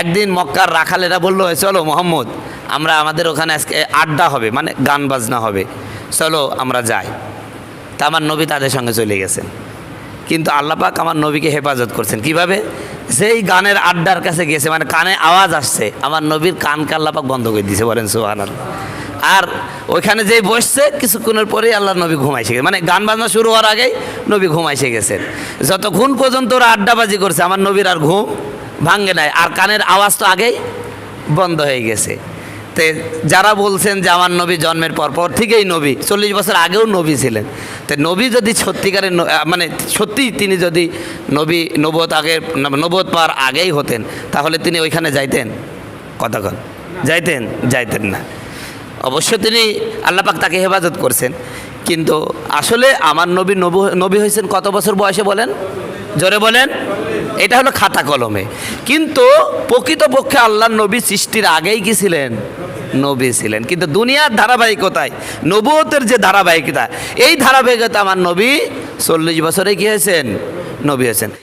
একদিন মক্কার রাখালেরা বলল চলো মোহাম্মদ, আমরা আমাদের ওখানে আজকে আড্ডা হবে মানে গান বাজনা হবে। চলো আমরা যাই। তা আমার নবী তাদের সঙ্গে চলে গেছেন। কিন্তু আল্লাপাক আমার নবীকে হেফাজত করছেন। কীভাবে? যেই গানের আড্ডার কাছে গেছে মানে কানে আওয়াজ আসছে, আমার নবীর কানকে আল্লাপাক বন্ধ করে দিয়েছে, বলেন সুহান আর ওইখানে যেই বসছে, কিছুক্ষণের পরেই আল্লাহ নবী ঘুমাইছে গেছে। মানে গান বাজনা শুরু হওয়ার আগেই নবী ঘুমাইছে গেছেন। যতক্ষণ পর্যন্ত ওরা আড্ডাবাজি করছে, আমার নবীর আর ঘুম ভাঙ্গে নাই। আর কানের আওয়াজ তো আগেই বন্ধ হয়ে গেছে। তে যারা বলছেন যে আমার নবী জন্মের পর পর থেকেই নবী, চল্লিশ বছর আগেও নবী ছিলেন। তো নবী যদি সত্যিকারের মানে সত্যি তিনি যদি নবী নবত আগে নবত পাওয়ার আগেই হতেন, তাহলে তিনি ওইখানে যাইতেন? কতক্ষণ যাইতেন? যাইতেন না। অবশ্য তিনি আল্লাপাক তাকে হেফাজত করছেন। কিন্তু আসলে আমার নবী নবু- হয়েছেন কত বছর বয়সে বলেন? জোরে বলেন। এটা হলো খাতা কলমে। কিন্তু প্রকৃতপক্ষে আল্লাহ নবী সৃষ্টির আগেই কি ছিলেন? নবী ছিলেন। কিন্তু দুনিয়ার ধারাবাহিকতায়, নবুয়তের যে ধারাবাহিকতা, এই ধারাবাহিকতা আমার নবী চল্লিশ বছরে কি হয়েছেন? নবী হয়েছেন।